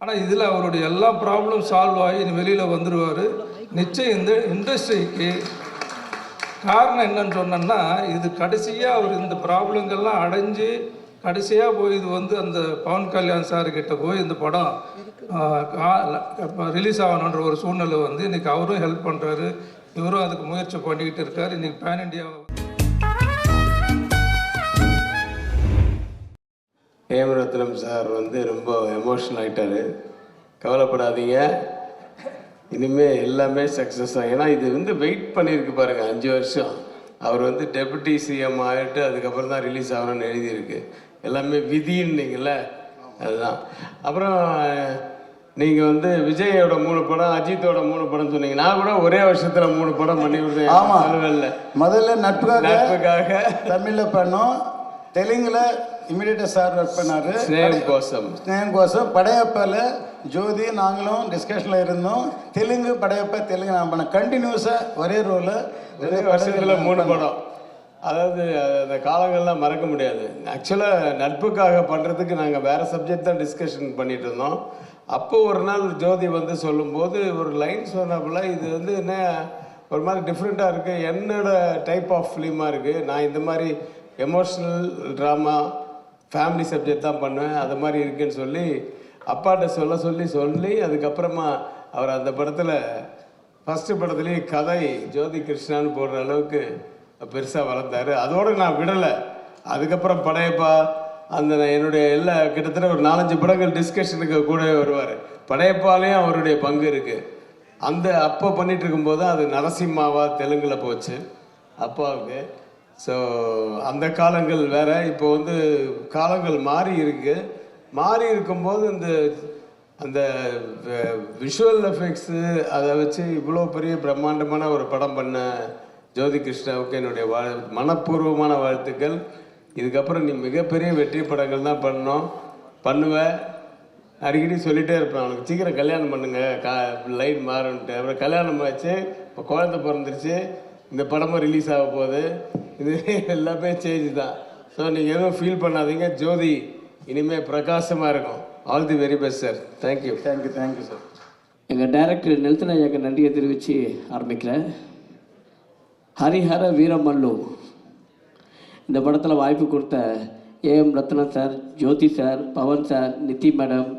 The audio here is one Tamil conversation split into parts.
ஆனால் இதில் அவருடைய எல்லா ப்ராப்ளம் சால்வ் ஆகி இனி வெளியில் வந்துடுவார் நிச்சயம் இந்த இண்டஸ்ட்ரிக்கு காரணம் என்னன்னு சொன்னேன்னா இது கடைசியாக அவர் இந்த ப்ராப்ளங்கள்லாம் அடைஞ்சு கடைசியாக போய் இது வந்து அந்த பவன் கல்யாண் சார் கிட்ட போய் இந்த படம் ரிலீஸ் ஆகணுன்ற ஒரு சூழ்நிலை வந்து இன்னைக்கு அவரும் ஹெல்ப் பண்ணுறாரு இவரும் அதுக்கு முயற்சி பண்ணிக்கிட்டு இருக்கார். இன்னைக்கு பேன் இண்டியா ஹேமரத்னம் சார் வந்து ரொம்ப எமோஷனல் ஆகிட்டாரு கவலைப்படாதீங்க. இனிமேல் எல்லாமே சக்ஸஸ் ஆகும் ஏன்னா இது வந்து வெயிட் பண்ணியிருக்கு பாருங்க அஞ்சு வருஷம். அவர் வந்து டெபுட்டி சிஎம் ஆகிட்டு அதுக்கப்புறம் தான் ரிலீஸ் ஆகணும்னு எழுதியிருக்கு. எல்லாமே விதின்னீங்கல்ல அதுதான். அப்புறம் நீங்கள் வந்து விஜயோட மூணு படம் அஜித்தோட மூணு படம் சொன்னீங்க. நான் கூட ஒரே வருஷத்தில் மூணு படம் பண்ணி. கொடுத்தேன் முதல்ல நட்புக்காக நட்புக்காக. தமிழ்ல பண்ணோம். தெலுங்குல இமிடியேட்டா சார் ஒர்க் பண்ணாரு. ஸ்னேகம் கோசம் ஸ்னேகம் கோசம் படையப்பால ஜோதி நாங்களும் டிஸ்கஷன்ல இருந்தோம். தெலுங்கு படையப்பா தெலுங்கு நான் பண்ண கண்டினியூஸா ஒரே ரோல ஒரே வருஷத்துல மூணு படம். அதாவது அந்த காலங்கள்லாம் மறக்க முடியாது. ஆக்சுவலாக நட்புக்காக பண்ணுறதுக்கு நாங்கள் வேறு சப்ஜெக்ட் தான் டிஸ்கஷன் பண்ணிட்டு இருந்தோம். அப்போ ஒரு நாள் ஜோதி வந்து சொல்லும்போது ஒரு லைன் சொன்னாப்புல இது வந்து என்ன ஒரு மாதிரி டிஃப்ரெண்ட்டாக இருக்குது என்னோட டைப் ஆஃப் ஃபிலிமாக இருக்குது நான் இந்த மாதிரி எமோஷ்னல் ட்ராமா ஃபேமிலி சப்ஜெக்ட் தான் பண்ணுவேன் அது மாதிரி இருக்குன்னு சொல்லி அப்பாட்ட சொல்ல சொல்லி சொல்லி அதுக்கப்புறமா அவர் அந்த படத்தில் ஃபஸ்ட்டு படத்துலேயே கதை ஜோதி கிருஷ்ணான்னு போடுற அளவுக்கு பெருசாக வளர்ந்தாரு. அதோடு நான் விடலை. அதுக்கப்புறம் படையப்பா அந்த என்னுடைய எல்லா கிட்டத்தட்ட ஒரு நாலஞ்சு படங்கள் டிஸ்கஷனுக்கு கூடவே வருவார். படையப்பாலையும் அவருடைய பங்கு இருக்குது அந்த அப்போ பண்ணிகிட்டு இருக்கும்போது அது நரசிம்மாவா தெலுங்கில் போச்சு. அப்பாவுக்கு. ஸோ அந்த காலங்கள் வேறு. இப்போ வந்து காலங்கள் மாறி இருக்கு. மாறி இருக்கும்போது இந்த அந்த விஷுவல் எஃபெக்ட்ஸு அதை வச்சு இவ்வளோ பெரிய பிரம்மாண்டமான ஒரு படம் பண்ண ஜோதி கிருஷ்ணாவுக்கு என்னுடைய வாழ் மனப்பூர்வமான வாழ்த்துக்கள். இதுக்கப்புறம் நீ மிகப்பெரிய வெற்றி படங்கள் தான் பண்ணோம். பண்ணுவேன் அடிக்கடி சொல்லிகிட்டே இருப்பேன். அவனுக்கு சீக்கிரம் கல்யாணம் பண்ணுங்கள் கா லைன் மாறுன்ட்டு. அப்புறம் கல்யாணம் ஆச்சு. இப்போ குழந்தை பிறந்துருச்சு. இந்த படமும் ரிலீஸ் ஆக போகுது. இது எல்லாமே சேஞ்ச் தான். ஸோ நீங்கள் எதுவும் ஃபீல் பண்ணாதீங்க. ஜோதி இனிமேல் பிரகாசமாக இருக்கும். All the very best sir thank you thank you thank you sir எங்கள் டைரக்டர் நெல்சன் ஐயாக்கு நன்றியை தெரிவித்து ஆரம்பிக்கிறேன். ஹரிஹர வீரமல்லு. இந்த படத்தில் வாய்ப்பு கொடுத்த AM Ratnam sir Jyothi sir Pawan sir Nithi madam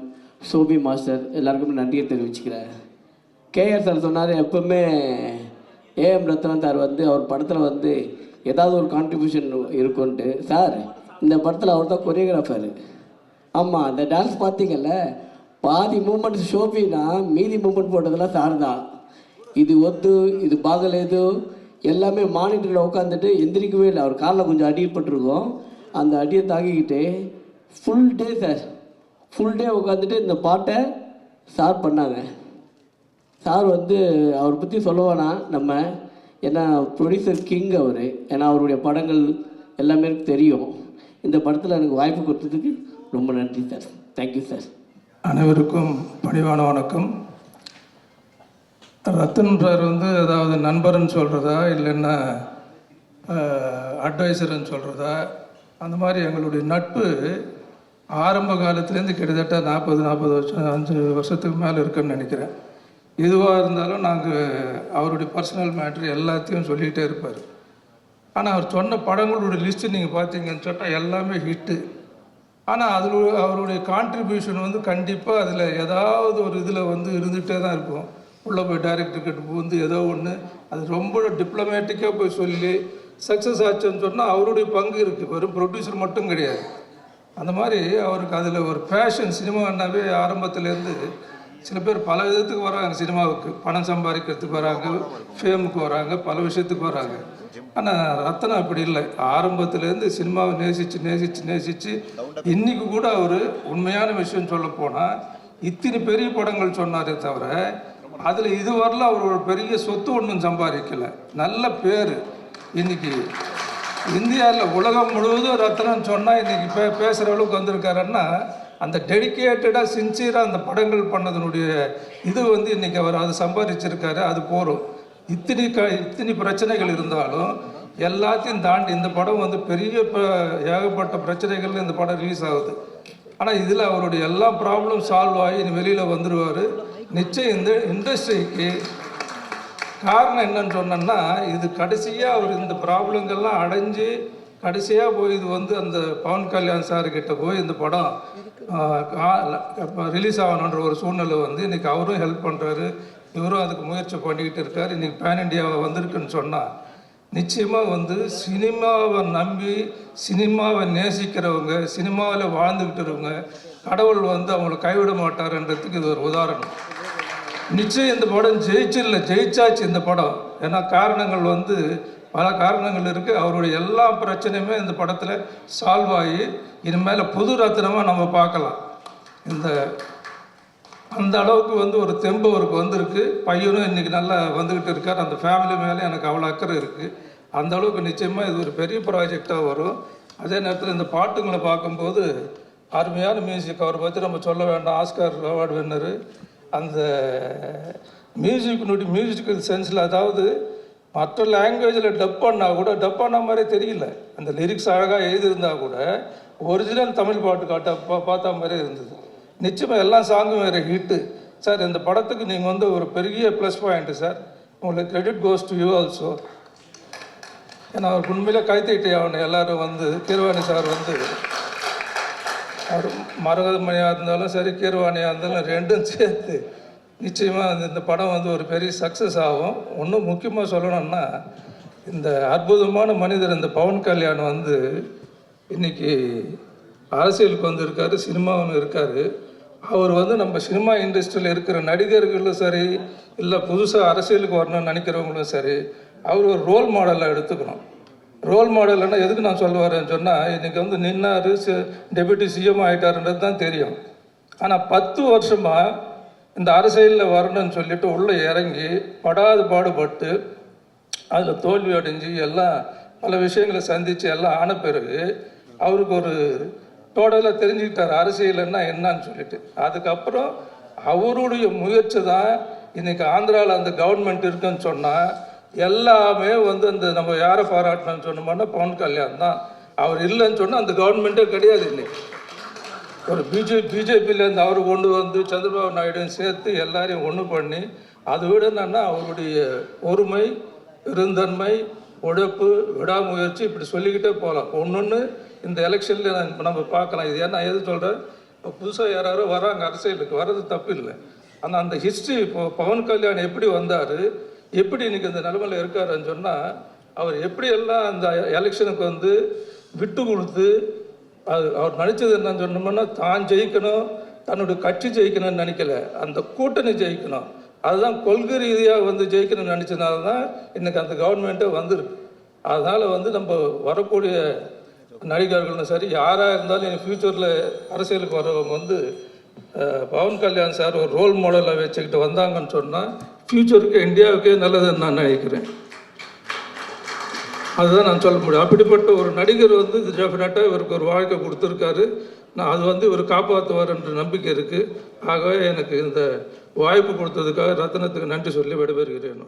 Sobhi master எல்லாருக்குமே நன்றியை தெரிவிச்சுக்கிறேன். கேஆர் சார் சொன்னார் எப்பவுமே ஏஎம் ரத்னம் சார் வந்து அவர் படத்தில் வந்து ஏதாவது ஒரு கான்ட்ரிபியூஷன் இருக்கும்ன்ட்டு. சார் இந்த படத்தில் அவர் தான் கொரியோகிராஃபர் ஆமாம் அந்த டான்ஸ் பார்த்தீங்கல்ல பாதி மூமெண்ட் ஷோபினா மீதி மூமெண்ட் போட்டதெல்லாம் சார் தான் இது ஒத்து இது பாகலேது எல்லாமே மானிட்டரில் உட்காந்துட்டு எந்திரிக்கவே இல்லை. அவர் காலில் கொஞ்சம் அடிப்பட்டிருக்கோம் அந்த அடியை தாக்கிக்கிட்டு full day sir. Full day உட்காந்துட்டு இந்த பாட்டை சார் பண்ணாங்க. சார் வந்து அவரை பற்றி சொல்லுவானா நம்ம ஏன்னா ப்ரொடியூசர் கிங் அவர். ஏன்னா அவருடைய படங்கள் எல்லாமே எனக்கு தெரியும். இந்த படத்தில் எனக்கு வாய்ப்பு கொடுத்ததுக்கு ரொம்ப நன்றி சார். தேங்க்யூ சார் அனைவருக்கும் பணிவான வணக்கம். ரத்தன் சார் வந்து அதாவது நண்பர்னு சொல்கிறதா இல்லைன்னா அட்வைசர்னு சொல்கிறதா அந்த மாதிரி எங்களுடைய நட்பு ஆரம்ப காலத்துலேருந்து கிட்டத்தட்ட நாற்பது நாற்பது வருஷம் அஞ்சு வருஷத்துக்கு மேலே இருக்குன்னு நினைக்கிறேன். எதுவாக இருந்தாலும் நாங்கள் அவருடைய பர்சனல் மேட்ரு எல்லாத்தையும் சொல்லிகிட்டே இருப்பார். ஆனால் அவர் சொன்ன படங்களோட லிஸ்ட்டு நீங்கள் பார்த்தீங்கன்னு சொன்னால் எல்லாமே ஹிட்டு ஆனால் அதில் அவருடைய கான்ட்ரிபியூஷன் வந்து கண்டிப்பாக அதில் ஏதாவது ஒரு இதில் வந்து இருந்துகிட்டே தான் இருக்கும். உள்ளே போய் டைரக்டர் கிட்ட வந்து ஏதோ ஒன்று அது ரொம்ப டிப்ளமேட்டிக்காக போய் சொல்லி சக்ஸஸ் ஆச்சுன்னு சொன்னால் அவருடைய பங்கு இருக்குது வெறும் ப்ரொடியூசர் மட்டும் கிடையாது. அந்த மாதிரி அவருக்கு அதில் ஒரு பேஷன் சினிமான்னாவே ஆரம்பத்துலேருந்து சில பேர் பல விதத்துக்கு வராங்க. சினிமாவுக்கு பணம் சம்பாதிக்கிறதுக்கு வராங்க ஃபேமுக்கு வராங்க பல விஷயத்துக்கு வராங்க. ஆனால் ரத்தனம் அப்படி இல்லை. ஆரம்பத்துலேருந்து சினிமாவை நேசித்து நேசித்து நேசித்து இன்றைக்கி கூட அவர் உண்மையான விஷயம் சொல்ல போனால் இத்தனை பெரிய படங்கள் சொன்னாரே தவிர அதில் இதுவரையிலும் அவர் ஒரு பெரிய சொத்து ஒன்றும் சம்பாதிக்கலை. நல்ல பேர் இன்னைக்கு. இந்தியாவில் உலகம் முழுவதும் ரத்னம் சொன்னால் இன்னைக்கு பே பேசுகிற அளவுக்கு வந்திருக்காருன்னா அந்த டெடிக்கேட்டடாக சின்சியராக அந்த படங்கள் பண்ணதனுடைய இது வந்து இன்னைக்கு அவர் அது சம்பாதிச்சிருக்காரு அது போகிறோம் இத்தனி க இத்தனி பிரச்சனைகள் இருந்தாலும் எல்லாத்தையும் தாண்டி இந்த படம் வந்து பெரிய ப- ஏகப்பட்ட பிரச்சனைகள் இந்த படம் ரிலீஸ் ஆகுது. ஆனால் இதில் அவருடைய எல்லா ப்ராப்ளம் சால்வ் ஆகி இனி வெளியில் வந்துடுவார் நிச்சயம் இந்த இண்டஸ்ட்ரிக்கு காரணம் என்னன்னு சொன்னேன்னா இது கடைசியாக அவர் இந்த ப்ராப்ளங்கள்லாம் அடைஞ்சு கடைசியாக போய் இது வந்து அந்த பவன் கல்யாண் சார் கிட்ட போய் இந்த படம் ரிலீஸ் ஆகணுன்ற ஒரு சூழ்நிலை வந்து இன்றைக்கி அவரும் ஹெல்ப் பண்ணுறாரு இவரும் அதுக்கு முயற்சி பண்ணிக்கிட்டு இருக்காரு. இன்றைக்கி பேன் இண்டியாவை வந்திருக்குன்னு சொன்னால் நிச்சயமாக வந்து சினிமாவை நம்பி சினிமாவை நேசிக்கிறவங்க சினிமாவில் வாழ்ந்துக்கிட்டு இருக்கவங்க கடவுள் வந்து அவங்கள கைவிட மாட்டாருன்றதுக்கு இது ஒரு உதாரணம். நிச்சயம் இந்த படம் ஜெயிச்சில்ல ஜெயிச்சாச்சு இந்த படம். ஏன்னா காரணங்கள் வந்து பல காரணங்கள் இருக்குது அவருடைய எல்லா பிரச்சனையுமே இந்த படத்தில் சால்வ் ஆகி இனிமேல் புது ரத்னமாக நம்ம பார்க்கலாம். இந்த அந்த அளவுக்கு வந்து ஒரு தெம்பு அவருக்கு வந்திருக்கு. பையனும் இன்றைக்கி நல்லா வந்துக்கிட்டு இருக்கார். அந்த ஃபேமிலி மேலே எனக்கு அவ்வளோ அக்கறை இருக்குது அந்த அளவுக்கு நிச்சயமாக இது ஒரு பெரிய ப்ராஜெக்டாக வரும். அதே நேரத்தில் இந்த பாட்டுங்களை பார்க்கும்போது அருமையான மியூசிக் அவரை பற்றி நம்ம சொல்ல வேண்டாம். ஆஸ்கார் அவார்டு வின்னரு அந்த மியூசிக்கினுடைய மியூசிக்கல் சென்ஸில் அதாவது மற்ற லாங்குவேஜில் டப் பண்ணால் கூட டப் பண்ண மாதிரி தெரியல. அந்த லிரிக்ஸ் அழகாக எழுதியிருந்தா கூட ஒரிஜினல் தமிழ் பாட்டு காட்ட பா- பார்த்த மாதிரி இருந்தது. நிச்சயமாக எல்லா சாங்கும் வேறு ஹிட்டு சார் இந்த படத்துக்கு நீங்கள் வந்து ஒரு பெரிய ப்ளஸ் பாயிண்ட்டு சார் உங்களுக்கு credit goes to you also ஏன்னா அவருக்கு உண்மையில் கைத்தட்டி அவனை எல்லாரும் வந்து கீர்வாணி சார் வந்து அவர் மரகதமணியாக இருந்தாலும் சரி கீர்வாணியாக இருந்தாலும் ரெண்டும் சேர்த்து நிச்சயமாக அந்த இந்த படம் வந்து ஒரு பெரிய சக்ஸஸ் ஆகும். இன்னும் முக்கியமாக சொல்லணும்னா இந்த அற்புதமான மனிதர் இந்த பவன் கல்யாண் வந்து இன்னைக்கு அரசியலுக்கு வந்திருக்காரு சினிமாவும் இருக்கார். அவர் வந்து நம்ம சினிமா இண்டஸ்ட்ரியில் இருக்கிற நடிகர்களும் சரி இல்லை புதுசாக அரசியலுக்கு வரணும்னு நினைக்கிறவங்களும் சரி அவர் ஒரு ரோல் மாடலாக எடுத்துக்கணும். ரோல் மாடல்னா எதுக்கு நான் சொல்ல வரேன்னு சொன்னால் இன்றைக்கி வந்து நின்னார் டெபுட்டி சிஎம் ஆகிட்டாருன்றது தான் தெரியும். ஆனால் பத்து வருஷமாக இந்த அரசியலில் வரணும்னு சொல்லிட்டு உள்ளே இறங்கி படாது பாடுபட்டு அதில் தோல்வி அடைஞ்சு எல்லாம் பல விஷயங்களை சந்தித்து எல்லாம் ஆன பிறகு அவருக்கு ஒரு டோட்டலாக தெரிஞ்சுக்கிட்டார் அரசியல்னா என்னன்னு சொல்லிட்டு. அதுக்கப்புறம் அவருடைய முயற்சி தான் இன்னைக்கு ஆந்திராவில் அந்த கவர்மெண்ட் இருக்குன்னு சொன்னால் எல்லாமே வந்து அந்த நம்ம யாரை பாராட்டணும்னு சொன்னோம்னா பவன் கல்யாண் தான். அவர் இல்லைன்னு சொன்னால் அந்த கவர்மெண்ட்டே கிடையாது இன்னைக்கு. ஒரு பிஜே பிஜேபியிலேருந்து அவர் கொண்டு வந்து சந்திரபாபு நாயுடுவும் சேர்த்து எல்லாரையும் ஒன்று பண்ணி அதை விட என்னன்னா அவருடைய ஒருமை பெருந்தன்மை உழைப்பு விடாமுயற்சி இப்படி சொல்லிக்கிட்டே போகலாம். ஒன்று இந்த எலெக்ஷனில் நம்ம பார்க்கலாம். இது ஏன்னா எது சொல்கிறேன் இப்போ புதுசாக யாராரோ வராங்க அரசியலுக்கு வர்றது தப்பு இல்லை. ஆனால் அந்த ஹிஸ்ட்ரி இப்போ பவன் கல்யாண் எப்படி வந்தார் எப்படி இன்னைக்கு இந்த நிலமையில் இருக்காருன்னு சொன்னால் அவர் எப்படியெல்லாம் அந்த எலெக்ஷனுக்கு வந்து விட்டு கொடுத்து அது அவர் நினச்சது என்னன்னு சொன்னோம்னா தான் ஜெயிக்கணும் தன்னுடைய கட்சி ஜெயிக்கணும்னு நினைக்கல. அந்த கூட்டணி ஜெயிக்கணும். அதுதான் கொள்கை ரீதியாக வந்து ஜெயிக்கணும்னு நினச்சதுனால தான் இன்னைக்கு அந்த கவர்மெண்ட்டே வந்திருக்கு. அதனால் வந்து நம்ம வரக்கூடிய நடிகர்களும் சரி யாராக இருந்தாலும் இனி ஃப்யூச்சரில் அரசியலுக்கு வரவங்க வந்து பவன் கல்யாண் சார் ஒரு ரோல் மாடலை வச்சுக்கிட்டு வந்தாங்கன்னு சொன்னால் ஃப்யூச்சருக்கு இந்தியாவுக்கே நல்லதுன்னு நான் நினைக்கிறேன். அதுதான் நான் சொல்ல முடியும். அப்படிப்பட்ட ஒரு நடிகர் வந்து டெஃபினட்டாக இவருக்கு ஒரு வாழ்க்கை கொடுத்துருக்காரு. நான் அது வந்து இவர் காப்பாற்றுவார் என்ற நம்பிக்கை இருக்குது ஆகவே எனக்கு இந்த வாய்ப்பு கொடுத்ததுக்காக ரத்னத்துக்கு நன்றி சொல்லி விடைபெறுகிறேன்.